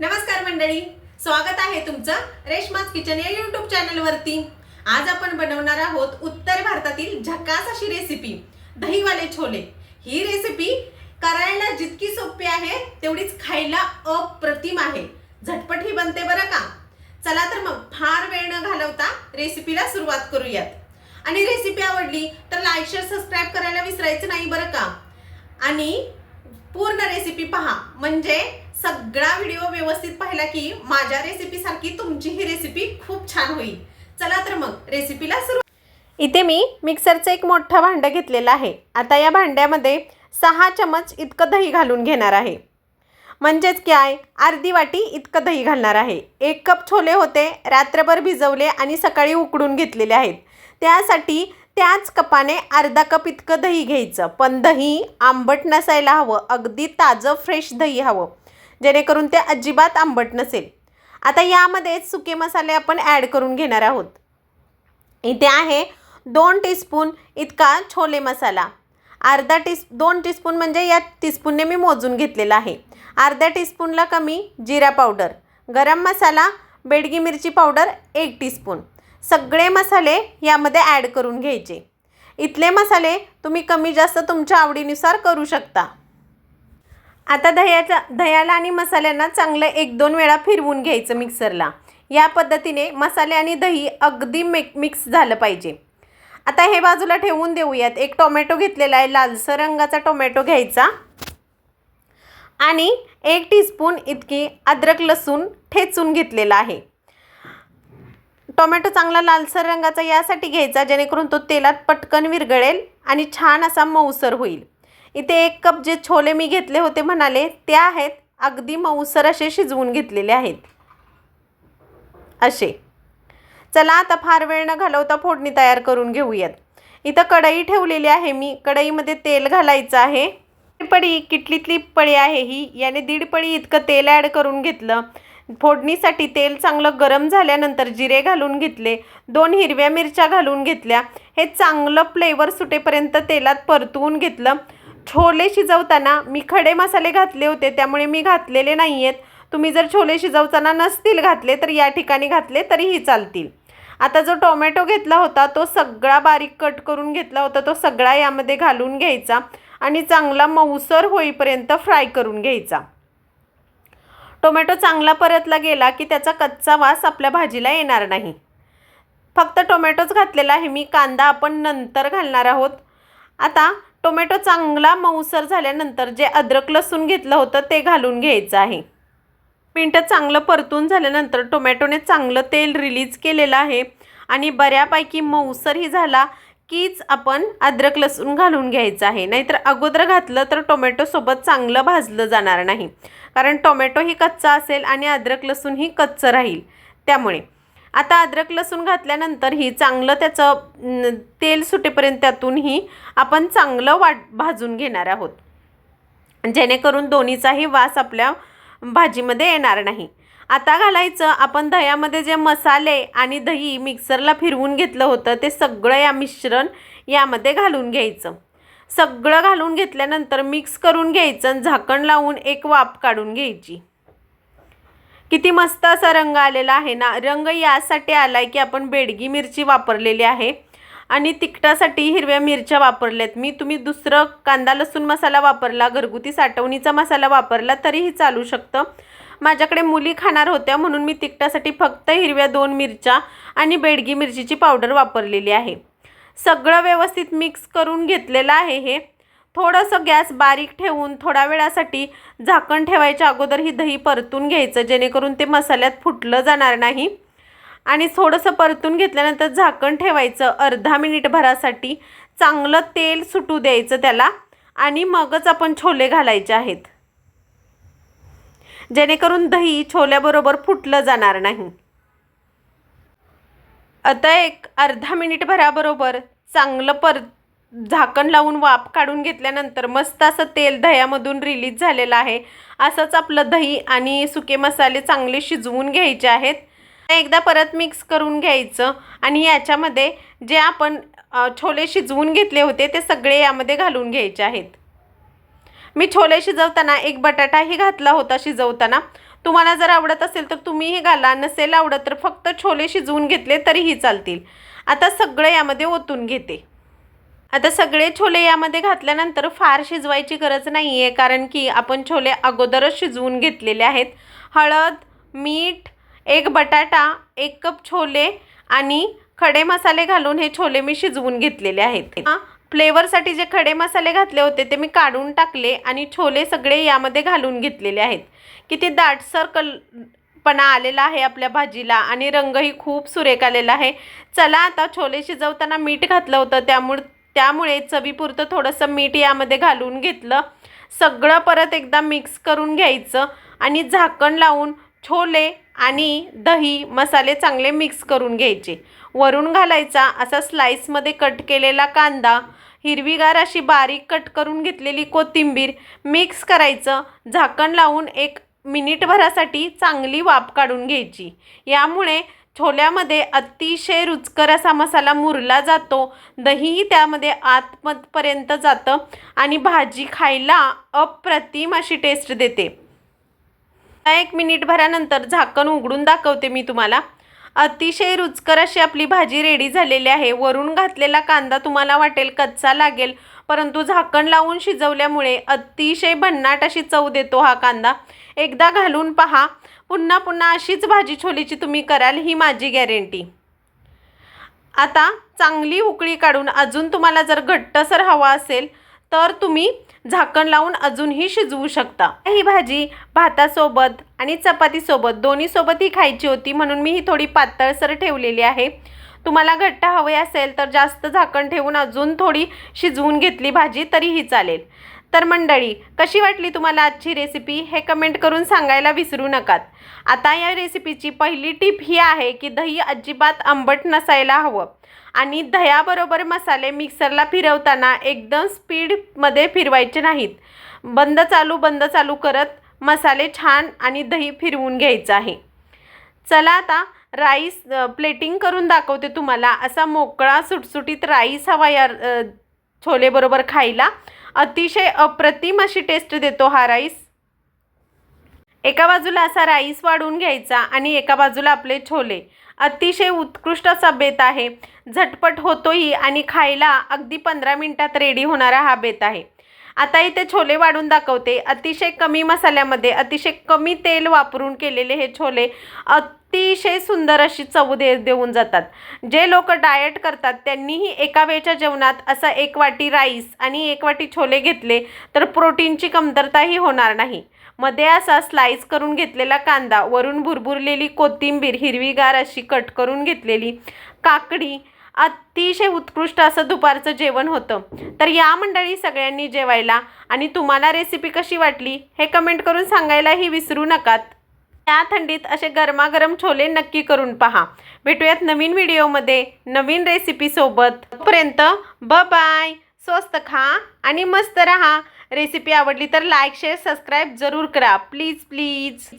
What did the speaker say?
नमस्कार मंडळी स्वागत आहे तुमचं रेशमाज किचन या युट्यूब चॅनलवरती आज आपण बनवणार आहोत उत्तर भारतातील झकास अशी रेसिपी दहीवाले छोले. ही रेसिपी करायला जितकी सोपी आहे तेवढीच खायला अप्रतिम आहे. झटपट ही बनते बरं का? चला तर मग फार वेळ न घालवता रेसिपीला सुरुवात करूयात. आणि रेसिपी आवडली तर लाईक शेअर सबस्क्राईब करायला विसरायचं नाही बरं का? आणि पूर्ण रेसिपी पहा. म्हणजे सगळा व्हिडिओ व्यवस्थित पाहिला की माझ्या रेसिपीसारखी तुमची ही रेसिपी खूप छान होईल. चला तर मग रेसिपीला सुरू इथे मी मिक्सरचं एक मोठं भांडं घेतलेलं आहे. आता या भांड्यामध्ये सहा चमच इतकं दही घालून घेणार आहे. म्हणजेच काय अर्धी वाटी इतकं दही घालणार आहे. एक कप छोले होते रात्रभर भिजवले आणि सकाळी उकडून घेतलेले आहेत. त्यासाठी त्याच कपाने अर्धा कप इतकं दही घ्यायचं. पण दही आंबट नसायला हवं अगदी ताजं फ्रेश दही हवं. जेणेकरून ते अजिबात आंबट नसेल. आता यामध्येच सुके मसाले आपण ॲड करून घेणार आहोत. इथे आहे दोन टीस्पून इतका छोले मसाला. अर्धा टीस दोन टीस्पून म्हणजे या टीस्पूनने मी मोजून घेतलेला आहे. अर्ध्या टीस्पूनला कमी जिरा पावडर गरम मसाला बेडगी मिरची पावडर एक टीस्पून सगळे मसाले यामध्ये ॲड करून घ्यायचे. इथले मसाले तुम्ही कमी जास्त तुमच्या आवडीनुसार करू शकता. आता दह्याच्या दह्याला आणि मसाल्यांना चांगलं एक दोन वेळा फिरवून घ्यायचं मिक्सरला या पद्धतीने मसाले आणि दही अगदी मिक मिक्स झालं पाहिजे. आता हे बाजूला ठेवून देऊयात. एक टोमॅटो घेतलेला आहे लालसर रंगाचा टोमॅटो घ्यायचा. आणि एक टीस्पून इतकी अद्रक लसूण ठेचून घेतलेला आहे. टोमॅटो चांगला लालसर रंगाचा यासाठी घ्यायचा जेणेकरून तो तेलात पटकन विरघळेल आणि छान असा मऊसर होईल. इथे एक कप जे छोले मी घेतले होते म्हणाले ते आहेत. अगदी मऊसर असे शिजवून घेतलेले आहेत. असे. चला आता फार वेळ न घालवता फोडणी तयार करून घेऊयात. इथं कढई ठेवलेली आहे मी. कढईमध्ये तेल घालायचं आहे. पळी किटलीतली पळी आहे ही. याने दीड पळी इतकं तेल ॲड करून घेतलं. फोडणीसाठी तेल चांगलं गरम झाल्यानंतर जिरे घालून घेतले. दोन हिरव्या मिरच्या घालून घेतल्या. हे चांगलं फ्लेवर सुटेपर्यंत तेलात परतवून घेतलं. छोले शिजवताना मी खडे मसाले घातले होते त्यामुळे मी घातलेले नाही आहेत तुम्ही जर छोले शिजवताना नसतील घातले तर या ठिकाणी घातले तरीही चालतील. आता जो टोमॅटो घेतला होता तो सगळा बारीक कट करून घेतला होता तो सगळा यामध्ये घालून घ्यायचा आणि चांगला मऊसर होईपर्यंत फ्राय करून घ्यायचा. टोमॅटो चांगला परतला गेला की त्याचा कच्चा वास आपल्या भाजीला येणार नाही. फक्त टोमॅटोच घातलेला आहे मी कांदा आपण नंतर घालणार आहोत. आता टोमॅटो चांगला मऊसर झाल्यानंतर जे अद्रक लसूण घेतलं होतं ते घालून घ्यायचं आहे. मिनटं चांगलं परतून झाल्यानंतर टोमॅटोने चांगलं तेल रिलीज केलेलं आहे आणि बऱ्यापैकी मऊसरही झाला कीच आपण अद्रक लसूण घालून घ्यायचं आहे. नाहीतर अगोदर घातलं तर टोमॅटोसोबत चांगलं भाजलं जाणार नाही. कारण टोमॅटो ही कच्चा असेल आणि अद्रक लसूण ही कच्चं राहील. त्यामुळे आता अद्रक लसूण घातल्यानंतर ही चांगलं त्याचं तेल सुटेपर्यंत त्यातूनही आपण चांगलं वाट भाजून घेणार आहोत. जेणेकरून दोन्हीचाही वास आपल्या भाजीमध्ये येणार नाही. आता घालायचं आपण दह्यामध्ये जे मसाले आणि दही मिक्सरला फिरवून घेतलं होतं ते सगळं या मिश्रण यामध्ये घालून घ्यायचं. सगळं घालून घेतल्यानंतर मिक्स करून घ्यायचं आणि झाकण लावून एक वाफ काढून घ्यायची. किती मस्त असा रंग आलेला आहे ना. रंग यासाठी आलाय की आपण बेडगी मिरची वापरलेली आहे. आणि तिखटासाठी हिरव्या मिरच्या वापरल्यात. मी तुम्ही दुसरं कांदा लसूण मसाला वापरला घरगुती साठवणीचा मसाला वापरला तरीही चालू शकतं. माझ्याकडे मुली खाणार होत्या म्हणून मी तिखटासाठी फक्त हिरव्या दोन मिरच्या आणि बेडगी मिरचीची पावडर वापरलेली आहे. सगळं व्यवस्थित मिक्स करून घेतलेलं आहे हे. थोडंसं गॅस बारीक ठेवून थोड्या वेळासाठी झाकण ठेवायच्या अगोदर ही दही परतून घ्यायचं जेणेकरून ते मसाल्यात फुटलं जाणार नाही. आणि थोडंसं परतून घेतल्यानंतर झाकण ठेवायचं अर्धा मिनिटभरासाठी चांगलं तेल सुटू द्यायचं त्याला आणि मगच आपण छोले घालायचे आहेत. जेणेकरून दही छोल्याबरोबर फुटलं जाणार नाही. आता एक अर्धा मिनिट भराबरोबर चांगलं परत झाकण लावून वाफ काढून घेतल्यानंतर मस्त असं तेल दह्यामधून रिलीज झालेलं आहे. असंच आपलं दही आणि सुके मसाले चांगले शिजवून घ्यायचे आहेत. एकदा परत मिक्स करून घ्यायचं आणि याच्यामध्ये जे आपण छोले शिजवून घेतले होते ते सगळे यामध्ये घालून घ्यायचे आहेत. मी छोले शिजवताना एक बटाटाही घातला होता शिजवताना. तुम्हाला जर आवडत असेल तर तुम्हीही घाला नसेल आवडत तर फक्त छोले शिजवून घेतले तरीही चालतील. आता सगळं यामध्ये ओतून घेते. आता सगळे छोले यामध्ये घातल्यानंतर फार शिजवायची गरज नाही आहे कारण की आपण छोले अगोदरच शिजवून घेतलेले आहेत. हळद मीठ एक बटाटा एक कप छोले आणि खडे मसाले घालून हे छोले मी शिजवून घेतलेले आहेत. फ्लेवरसाठी जे खडे मसाले घातले होते ते मी काढून टाकले आणि छोले सगळे यामध्ये घालून घेतलेले आहेत. किती दाटसर कल पणा आलेला आहे आपल्या भाजीला आणि रंगही खूप सुरेख आलेला आहे. चला आता छोले शिजवताना मीठ घातलं होतं त्यामुळे त्यामुळे चवीपुरतं थोडंसं मीठ यामध्ये घालून घेतलं. सगळं परत एकदा मिक्स करून घ्यायचं आणि झाकण लावून छोले आणि दही मसाले चांगले मिक्स करून घ्यायचे. वरून घालायचा असा स्लाईसमध्ये कट केलेला कांदा हिरवीगार अशी बारीक कट करून घेतलेली कोथिंबीर मिक्स करायचं. झाकण लावून एक मिनिटभरासाठी चांगली वाफ काढून घ्यायची. यामुळे छोल्यामध्ये अतिशय रुचकर असा मसाला मुरला जातो. दहीही त्यामध्ये आतमधपर्यंत जातं आणि भाजी खायला अप्रतिम अशी टेस्ट देते. एक मिनिट भरानंतर झाकण उघडून दाखवते मी तुम्हाला. अतिशय रुचकर अशी आपली भाजी रेडी झालेली आहे. वरून घातलेला कांदा तुम्हाला वाटेल कच्चा लागेल परंतु झाकण लावून शिजवल्यामुळे अतिशय भन्नाट अशी चव देतो हा कांदा. एकदा घालून पहा. पुन्हा पुन्हा अशीच भाजी छोलीची तुम्ही कराल ही माझी गॅरंटी आता चांगली उकळी काढून अजून तुम्हाला जर घट्टसर हवा असेल तर तुम्ही झाकण लावून अजूनही शिजवू शकता. ही भाजी भातासोबत आणि चपातीसोबत दोन्हीसोबतही खायची होती म्हणून मी ही थोडी पातळसर ठेवलेली आहे. तुम्हाला घट्ट हवे असेल तर जास्त झाकण ठेवून अजून थोडी शिजवून घेतली भाजी तरीही चालेल. तर मंडळी कशी वाटली तुम्हाला आजची रेसिपी हे कमेंट करून सांगायला विसरू नकात. आता या रेसिपीची पहिली टीप ही आहे की दही अजिबात आंबट नसायला हवं. आणि दह्याबरोबर मसाले मिक्सरला फिरवताना एकदम स्पीडमध्ये फिरवायचे नाहीत. बंद चालू बंद चालू करत मसाले छान आणि दही फिरवून घ्यायचं आहे. चला आता राईस प्लेटिंग करून दाखवते तुम्हाला. असा मोकळा सुटसुटीत राईस हवा या छोलेबरोबर खायला. अतिशय अप्रतिम अशी टेस्ट देतो हा राईस. एका बाजूला असा राईस वाढून घ्यायचा आणि एका बाजूला आपले छोले. अतिशय उत्कृष्ट असा बेत आहे. झटपट होतोही आणि खायला अगदी पंधरा मिनटात रेडी होणारा हा बेत आहे. आता इथे छोले वाढून दाखवते. अतिशय कमी मसाल्यामध्ये अतिशय कमी तेल वापरून केलेले हे छोले अतिशय सुंदर अशी चव दे देऊन जातात. जे लोक डाएट करतात त्यांनीही एका वेळच्या जेवणात असा एक वाटी राईस आणि एक वाटी छोले घेतले तर प्रोटीनची कमतरताही होणार नाही. मध्ये असा स्लाइस करून घेतलेला कांदा वरून भुरभुरलेली कोथिंबीर हिरवीगार अशी कट करून घेतलेली काकडी अतिशय उत्कृष्ट असं दुपारचं जेवण होतं. तर या मंडळी सगळ्यांनी जेवायला आणि तुम्हाला रेसिपी कशी वाटली हे कमेंट करून सांगायलाही विसरू नकात. या थंडीत असे गरमागरम छोले नक्की करून पहा. भेटूयात नवीन व्हिडिओमध्ये. नवीन रेसिपीसोबत तोपर्यंत ब बाय स्वस्त खा आणि मस्त रहा. रेसिपी आवडली तर लाईक शेअर सबस्क्राईब जरूर करा. Please please